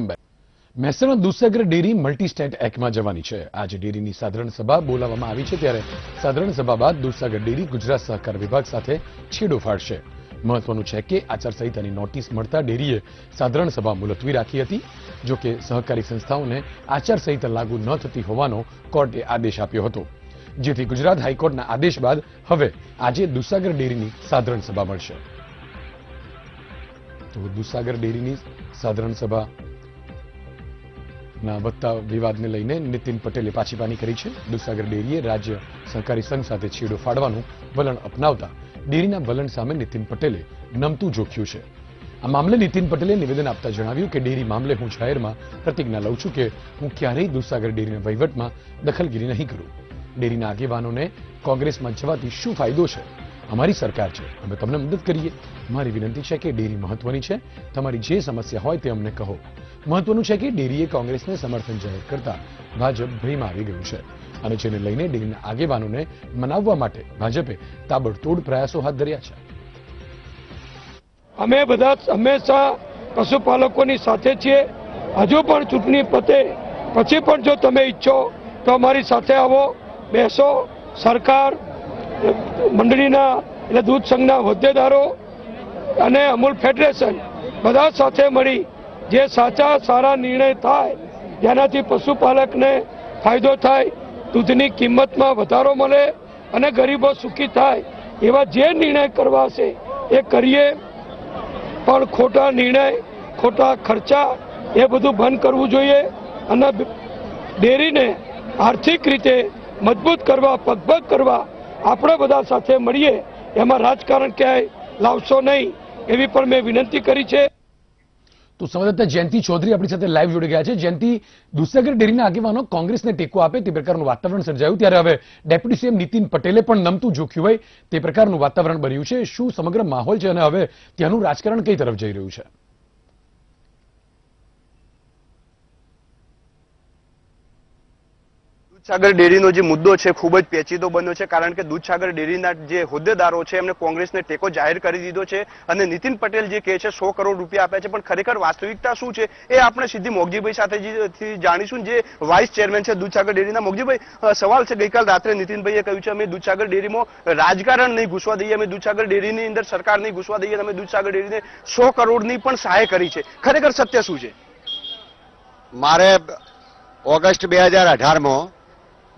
Mehsana Dudhsagar dairy multi state એક્ટમાં જવાની છે. આજે ડેરીની સાધારણ સભા બોલાવવામાં આવી છે ત્યારે સાધારણ સભા બાદ દૂધસાગર ડેરી ગુજરાત સહકાર વિભાગ સાથે છેડો ફાડશે. મહત્વનું છે કે આચારસંહિતાની નોટિસ મળતા ડેરીએ સાધારણ સભા મુલતવી રાખી હતી. જો સહકારી સંસ્થાઓને આચારસંહિતા લાગુ ન થતી હોવાનો કોર્ટે આદેશ આપ્યો હતો. જેથી ગુજરાત હાઈકોર્ટના આદેશ બાદ હવે આજે દુસાગર ડેરીની સાધારણ સભા મળશે. તો દુસાગર ડેરીની સાધારણ સભા ના વધતા વિવાદને લઈને નીતિન પટેલે પાછીપાની કરી છે. દૂધસાગર ડેરીએ રાજ્ય સહકારી સંઘ સાથે છેડો ફાડવાનું વલણ અપનાવતા ડેરીના વલણ સામે નીતિન પટેલે નમતું જોખ્યું છે. આ મામલે નીતિન પટેલે નિવેદન આપતા જણાવ્યું કે ડેરી મામલે હું જાહેરમાં પ્રતિજ્ઞા લઉં છું કે હું ક્યારેય દુસાગર ડેરીના વહીવટમાં દખલગીરી નહીં કરું. ડેરીના આગેવાનોને કોંગ્રેસમાં જવાથી શું ફાયદો છે? અમારી સરકાર છે. અમે તમને મદદ કરીએ. મારી વિનંતી છે કે ડેરી મહત્વની છે. તમારી જે સમસ્યા હોય તે અમને કહો. મહત્વનું છે કે ડેરીએ કોંગ્રેસને સમર્થન જાહેર કરતા ભાજપ ભયમાં આવી ગયું છે અને જેને લઈને ડેરીના આગેવાનોને મનાવવા માટે ભાજપે તાબડતોડ પ્રયાસો હાથ ધર્યા છે. અમે બધા હંમેશા પશુપાલકોની સાથે છીએ. હજુ પણ ચૂંટણી પતે. પછી પણ જો તમે ઈચ્છો તો અમારી સાથે આવો. બેસો. સરકાર મંડળીના, એટલે દૂધ સંઘના હોદ્દેદારો અને અમૂલ ફેડરેશન બધા સાથે મળી જે સાચા, સારા નિર્ણય થાય, જેનાથી પશુપાલકને ફાયદો થાય, દૂધની કિંમતમાં વધારો મળે અને ગરીબો સુખી થાય, એવા જે નિર્ણય કરવા છે એ કરીએ. પણ ખોટા નિર્ણય, ખોટા ખર્ચા એ બધું બંધ કરવું જોઈએ અને ડેરીને આર્થિક રીતે મજબૂત કરવા પગભગ કરવા આપણે બધા સાથે મળીએ, એમાં રાજકારણ ક્યાંય લાવશો નહીં, એવી પણ મેં વિનંતી કરી છે. તો સંવાદદાતા જયંતિ ચૌધરી આપણી સાથે લાઈવ જોડી ગયા છે. જયંતિ દુસાગર ડેરીના આગેવાનો કોંગ્રેસને ટેકો આપે તે પ્રકારનું વાતાવરણ સર્જાયું. ત્યારે હવે ડેપ્યુટી સીએમ નીતિન પટેલે પણ નમતું જોખ્યું હોય તે પ્રકારનું વાતાવરણ બન્યું છે. શું સમગ્ર માહોલ છે અને હવે ત્યાંનું રાજકારણ કઈ તરફ જઈ રહ્યું છે? દૂધસાગર ડેરીનો જે મુદ્દો છે, ખૂબ જ પેચીદો બન્યો છે, કારણ કે દૂધસાગર ડેરીના જે હોદ્દેદારો છે, એમને કોંગ્રેસને ટેકો જાહેર કરી દીધો છે અને નીતિન પટેલ જે કહે છે, સો કરોડ રૂપિયા આપ્યા છે, પણ ખરેખર વાસ્તવિકતા શું છે, એ આપણે સીધી મોગજીભાઈ સાથે જાણીશું. જે વાઇસ ચેરમેન છે દૂધસાગર ડેરીના મોગજીભાઈ સવાલ છે, ગઈકાલ રાત્રે નીતિનભાઈએ કહ્યું છે, અમે દૂધસાગર ડેરીમાં રાજકારણ નહીં ઘૂસવા દઈએ, અમે દૂધસાગર ડેરીની અંદર સરકાર નહીં ઘૂસવા દઈએ અમે દૂધસાગર ડેરીને સો કરોડની પણ સહાય કરી છે. ખરેખર સત્ય શું છે? મારે ઓગસ્ટ બે હજાર અઢારમાં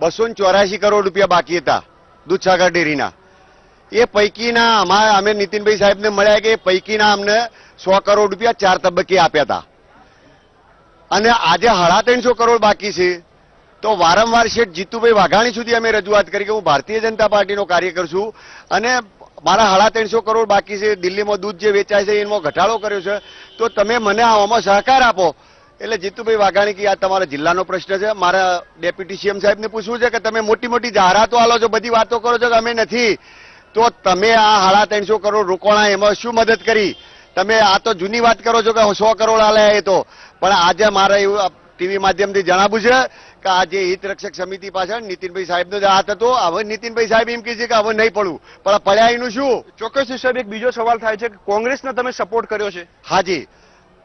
બસો ચોરાશી કરોડ રૂપિયા બાકી હતા, દૂધસાગર ડેરીના. એ પૈકીના અમારે અમે નીતિનભાઈ સાહેબને મળ્યા કે એ પૈકીના અમને સો કરોડ રૂપિયા ચાર તબક્કે આપ્યા હતા. અને આજે સાડા ત્રણસો કરોડ બાકી છે. તો વારંવાર શેઠ જીતુભાઈ વાઘાણી સુધી અમે રજૂઆત કરી કે હું ભારતીય જનતા પાર્ટીનો કાર્યકર છું અને મારા સાડા ત્રણસો કરોડ બાકી છે. દિલ્હીમાં દૂધ જે વેચાય છે, એમાં ઘટાડો કર્યો છે. તો તમે મને આવામાં સહકાર આપો. એટલે જીતુભાઈ વાઘાણી કે આ તમારા જિલ્લાનો પ્રશ્ન છે. મારા ડેપ્યુટી સીએમ સાહેબને પૂછવું છે કે તમે મોટી મોટી જાહેરાતો આલો છો બધી વાતો કરો છો કે અમે નથી. તો તમે આ સાડા ત્રણસો કરોડ રોકાણા એમાં શું મદદ કરી? તમે આ તો જૂની વાત કરો છો કે સો કરોડ આલ્યા એ તો. પણ આજે મારે એવું ટીવી માધ્યમથી જણાવ્યું છે કે આ જે હિત રક્ષક સમિતિ પાછળ નીતિનભાઈ સાહેબનો જ હાથ હતો. હવે નીતિનભાઈ સાહેબ એમ કહે છે કે હવે નહીં પડવું. પણ પડ્યા એનું શું? ચોક્કસ સાહેબ એક બીજો સવાલ થાય છે કે કોંગ્રેસને તમે સપોર્ટ કર્યો છે? હાજી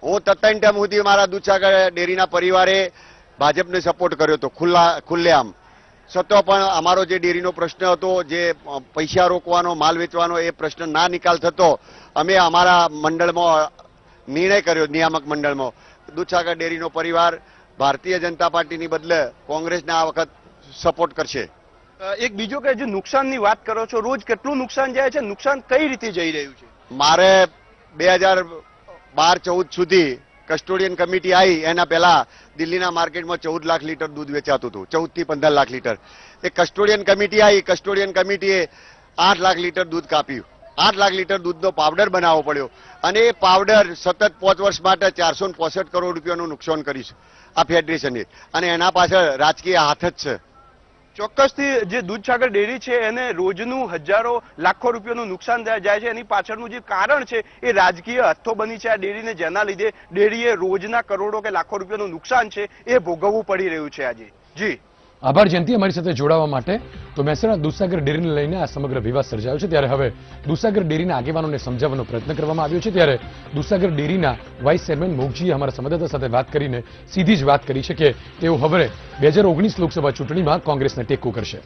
હું તત્તાઈન ટાઈમ સુધી મારા દૂધસાગર ડેરીના પરિવારે ભાજપને સપોર્ટ કર્યો હતો ખુલ્લા ખુલ્લેઆમ. છતાં પણ અમારો જે ડેરીનો પ્રશ્ન હતો જે પૈસા રોકવાનો માલ વેચવાનો એ પ્રશ્ન ના નિકાલ થતો અમે અમારા મંડળમાં નિર્ણય કર્યો નિયામક મંડળમાં. દુચાગર ડેરીનો પરિવાર ભારતીય જનતા પાર્ટીની બદલે કોંગ્રેસને આ વખત સપોર્ટ કરશે. એક બીજો કે જે નુકસાનની વાત કરો છો રોજ કેટલું નુકસાન જાય છે નુકસાન કઈ રીતે જઈ રહ્યું છે? મારે બે હજાર બાર ચૌદ સુધી કસ્ટોડિયન કમિટી આવી એના પહેલા દિલ્હીના માર્કેટમાં ચૌદ લાખ લીટર દૂધ વેચાતું હતું, ચૌદથી પંદર લાખ લીટર. એ કસ્ટોડિયન કમિટી આવી કસ્ટોડિયન કમિટીએ આઠ લાખ લીટર દૂધ કાપ્યું. આઠ લાખ લીટર દૂધનો પાવડર બનાવવો પડ્યો. અને એ પાવડર સતત પાંચ વર્ષ માટે ચારસો કરોડ રૂપિયાનું નુકસાન કરીશ આ ફેડરેશને અને એના પાછળ રાજકીય હાથ જ છે. ચોક્કસથી જે દૂધસાગર ડેરી છે, એને રોજનું હજારો, લાખો રૂપિયાનું નુકસાન જાય છે. એની પાછળનું જે કારણ છે, એ રાજકીય હથ્થો બની છે આ ડેરીને. જેના લીધે ડેરીએ રોજના કરોડો કે લાખો રૂપિયાનું નુકસાન છે, એ ભોગવવું પડી રહ્યું છે આજે. જી. આભાર જયંતિ અમારી સાથે જોડાવા માટે. તો મહેસાણા દુસાગર ડેરીને લઈને આ સમગ્ર વિવાદ સર્જાયો છે. ત્યારે હવે દુસાગર ડેરીના આગેવાનોને સમજાવવાનો પ્રયત્ન કરવામાં આવ્યો છે. ત્યારે દુસાગર ડેરીના વાઇસ ચેરમેન મોગજીએ અમારા સંવાદદાતા સાથે વાત કરીને સીધી જ વાત કરી છે કે તેઓ હવે બે લોકસભા ચૂંટણીમાં કોંગ્રેસને ટેકો કરશે.